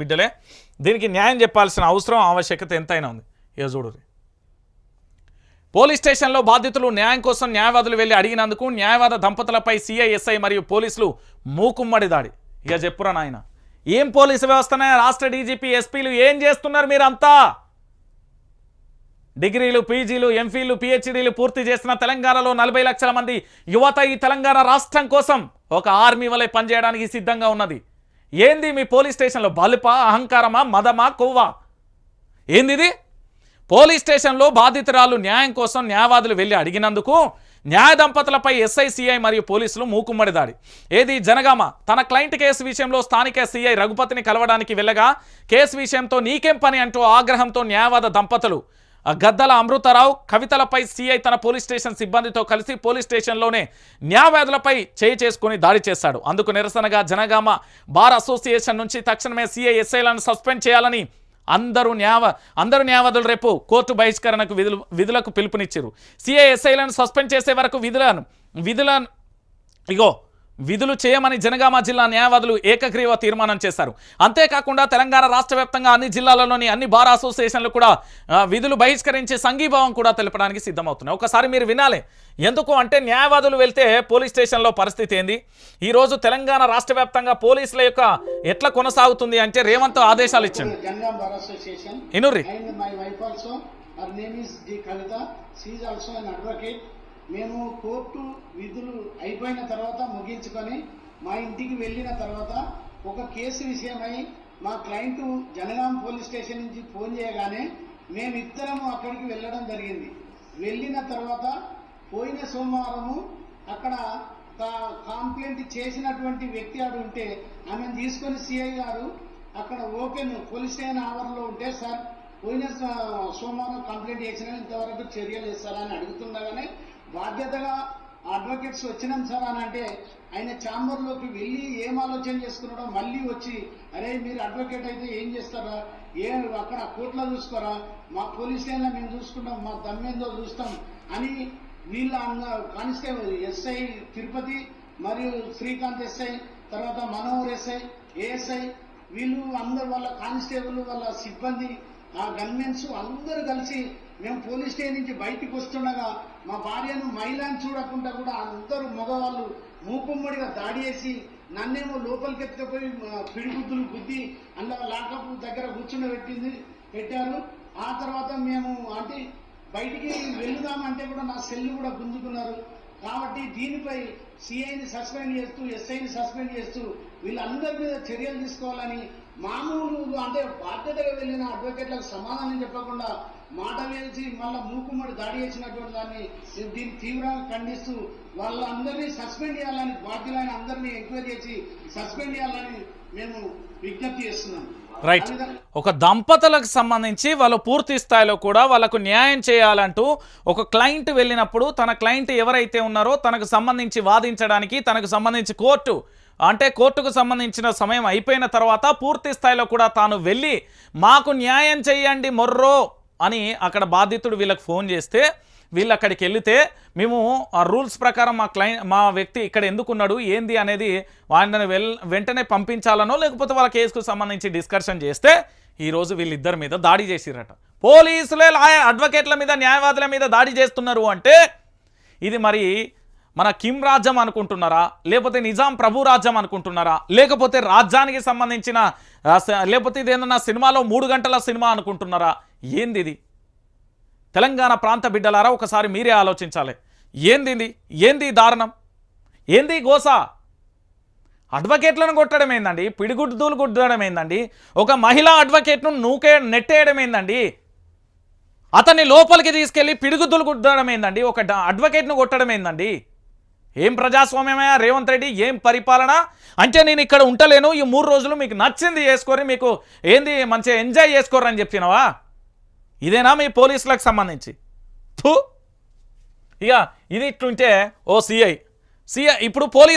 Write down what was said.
బిడ్డలే దీనికి న్యాయం చెప్పాల్సిన అవసరం ఆవశ్యకత ఎంతైనా ఉంది. ఇక చూడు. పోలీస్ స్టేషన్లో బాధితులు న్యాయం కోసం న్యాయవాదులు వెళ్ళి అడిగినందుకు న్యాయవాద దంపతులపై సిఐఎస్ఐ మరియు పోలీసులు మూకుమ్మడి దాడి. ఇక చెప్పురా నాయన. ఏం పోలీసు వ్యవస్థనే? రాష్ట్ర డీజీపీ ఎస్పీలు ఏం చేస్తున్నారు మీరంతా? డిగ్రీలు పీజీలు ఎంఫీలు పిహెచ్డీలు పూర్తి చేసిన తెలంగాణలో నలభై లక్షల మంది యువత ఈ తెలంగాణ రాష్ట్రం కోసం ఒక ఆర్మీ వలె పనిచేయడానికి సిద్ధంగా ఉన్నది. ఏంది మీ పోలీస్ స్టేషన్లో బలుపా అహంకారమా మదమా కొవ్వా? ఏందిది? పోలీస్ స్టేషన్లో బాధితురాలు న్యాయం కోసం న్యాయవాదులు వెళ్ళి అడిగినందుకు న్యాయ దంపతులపై ఎస్ఐసిఐ మరియు పోలీసులు మూకుమ్మడి దాడి ఏది? జనగామ. తన క్లయింట్ కేసు విషయంలో స్థానిక సిఐ రఘుపతిని కలవడానికి వెళ్ళగా కేసు విషయంతో నీకేం పని అంటూ ఆగ్రహంతో న్యాయవాద దంపతులు గద్దల అమృతరావు కవితలపై సీఐ తన పోలీస్ స్టేషన్ సిబ్బందితో కలిసి పోలీస్ స్టేషన్లోనే న్యాయవాదులపై చేయి చేసుకుని దాడి చేశాడు. అందుకు నిరసనగా జనగామ బార్ అసోసియేషన్ నుంచి తక్షణమే సీఐ ఎస్ఐలను సస్పెండ్ చేయాలని అందరూ న్యాయ అందరూ న్యాయవాదులు రేపు కోర్టు బహిష్కరణకు విధులు విధులకు పిలుపునిచ్చారు. సీఐ ఎస్ఐలను సస్పెండ్ చేసే వరకు విధులను విధులను ఇగో విధులు చేయమని జనగామ జిల్లా న్యాయవాదులు ఏకగ్రీవ తీర్మానం చేశారు. అంతేకాకుండా తెలంగాణ రాష్ట్ర వ్యాప్తంగా అన్ని జిల్లాలలోని అన్ని బార్ అసోసియేషన్లు కూడా విధులు బహిష్కరించి సంఘీభావం కూడా తెలపడానికి సిద్ధమవుతున్నాయి. ఒకసారి మీరు వినాలి. ఎందుకు అంటే న్యాయవాదులు వెళ్తే పోలీస్ స్టేషన్లో పరిస్థితి ఏంది? ఈరోజు తెలంగాణ రాష్ట్ర వ్యాప్తంగా పోలీసుల యొక్క ఎట్లా కొనసాగుతుంది అంటే రేవంత్ ఆదేశాలు ఇచ్చింది. ఇనుర్రి. మేము కోర్టు విధులు అయిపోయిన తర్వాత ముగించుకొని మా ఇంటికి వెళ్ళిన తర్వాత ఒక కేసు విషయమై మా క్లయింట్ జనగాం పోలీస్ స్టేషన్ నుంచి ఫోన్ చేయగానే మేమిద్దరము అక్కడికి వెళ్ళడం జరిగింది. వెళ్ళిన తర్వాత పోయిన సోమవారము అక్కడ కంప్లైంట్ చేసినటువంటి వ్యక్తి ఆడు ఉంటే ఆమెను తీసుకొని సిఐ గారు అక్కడ ఓపెన్ పోలీస్ స్టేషన్ ఆవరణలో ఉంటే సార్ పోయిన సోమవారం కంప్లైంట్ చేసిన ఇంతవరకు చర్యలు ఇస్తారని అని అడుగుతుండగానే బాధ్యతగా అడ్వకేట్స్ వచ్చినాం సార్ అని అంటే ఆయన ఛాంబర్లోకి వెళ్ళి ఏం ఆలోచన చేసుకున్నాడో మళ్ళీ వచ్చి అరే మీరు అడ్వకేట్ అయితే ఏం చేస్తారా? ఏ అక్కడ కోర్టులో చూసుకోరా? మా పోలీస్ స్టేషన్లో మేము చూసుకుంటాం మా దమ్మేందో చూస్తాం అని వీళ్ళ అన్న- కానిస్టేబుల్ ఎస్ఐ తిరుపతి మరియు శ్రీకాంత్ ఎస్ఐ తర్వాత మనోహర్ ఎస్ఐ ఏఎస్ఐ వీళ్ళు అందరు వాళ్ళ కానిస్టేబుల్ వాళ్ళ సిబ్బంది ఆ గన్మెన్స్ అందరూ కలిసి మేము పోలీస్ స్టేషన్ నుంచి బయటికి వస్తుండగా మా భార్యను మహిళను చూడకుండా కూడా అందరూ మగవాళ్ళు మూకుమ్మడిగా దాడి చేసి నన్నేమో లోపలికి ఎత్తుకపోయి పిడిగుద్దులు గుద్ది అందులో లాకప్ దగ్గర కూర్చుండబెట్టింది పెట్టారు. ఆ తర్వాత మేము అంటే బయటికి వెళ్దామంటే కూడా నా సెల్ కూడా గుంజుకున్నారు. కాబట్టి దీనిపై సిఐని సస్పెండ్ చేస్తూ ఎస్ఐని సస్పెండ్ చేస్తూ వీళ్ళందరి మీద చర్యలు తీసుకోవాలని మామూలు అంటే బాధ్యతగా వెళ్ళిన అడ్వకేట్లకు సమాధానం చెప్పకుండా మాట వేసి మళ్ళా మూకుమ్మడి దాడి చేసినటువంటి దాన్ని దీన్ని తీవ్రంగా ఖండిస్తూ వాళ్ళందరినీ సస్పెండ్ చేయాలని బాధ్యులైన అందరినీ ఎంక్వైరీ చేసి సస్పెండ్ చేయాలని మేము విజ్ఞప్తి చేస్తున్నాం. రైట్. ఒక దంపతులకు సంబంధించి వాళ్ళు పూర్తి స్థాయిలో కూడా వాళ్ళకు న్యాయం చేయాలంటూ ఒక క్లయింట్ వెళ్ళినప్పుడు తన క్లయింట్ ఎవరైతే ఉన్నారో తనకు సంబంధించి వాదించడానికి తనకు సంబంధించి కోర్టు అంటే కోర్టుకు సంబంధించిన సమయం అయిపోయిన తర్వాత పూర్తి స్థాయిలో కూడా తాను వెళ్ళి మాకు న్యాయం చేయండి మొర్రో అని అక్కడ బాధితుడు వీళ్ళకి ఫోన్ చేస్తే వీళ్ళు అక్కడికి వెళితే మేము ఆ రూల్స్ ప్రకారం మా క్లైంట్ మా వ్యక్తి ఇక్కడ ఎందుకున్నాడు ఏంది అనేది వాళ్ళని వెల్ వెంటనే పంపించాలనో లేకపోతే వాళ్ళ కేసుకు సంబంధించి డిస్కషన్ చేస్తే ఈరోజు వీళ్ళిద్దరి మీద దాడి చేసిరట పోలీసులే లాయ అడ్వకేట్ల మీద న్యాయవాదుల మీద దాడి చేస్తున్నారు అంటే ఇది మరి మన కిమ్ రాజ్యం అనుకుంటున్నారా? లేకపోతే నిజాం ప్రభు రాజ్యం అనుకుంటున్నారా? లేకపోతే రాజ్యానికి సంబంధించిన లేకపోతే ఇది సినిమాలో మూడు గంటల సినిమా అనుకుంటున్నారా? ఏంది ఇది? తెలంగాణ ప్రాంత బిడ్డలారా ఒకసారి మీరే ఆలోచించాలి. ఏంది ఇది? ఏంది దారుణం? ఏంది గోసా గోస? అడ్వకేట్లను కొట్టడం ఏందండి? పిడిగుడ్దులు కొట్టడం ఏందండి? ఒక మహిళా అడ్వకేట్ను నూకే నెట్టేయడం ఏందండి? అతన్ని లోపలికి తీసుకెళ్ళి పిడుగుద్దులు కొట్టడం ఏందండి? ఒక అడ్వకేట్ను కొట్టడం ఏందండి? ఏం ప్రజాస్వామ్యమయ్యా? రేవంత్ రెడ్డి ఏం పరిపాలన? అంటే నేను ఇక్కడ ఉంటలేను ఈ మూడు రోజులు మీకు నచ్చింది చేసుకొని మీకు ఏంది మంచిగా ఎంజాయ్ చేసుకోరని చెప్పినవా? ఇదేనా మీ పోలీసులకు సంబంధించి? థూ! ఇక ఇది ఇట్లుంటే ఓ సిఐ. సిఐ ఇప్పుడు పోలీస్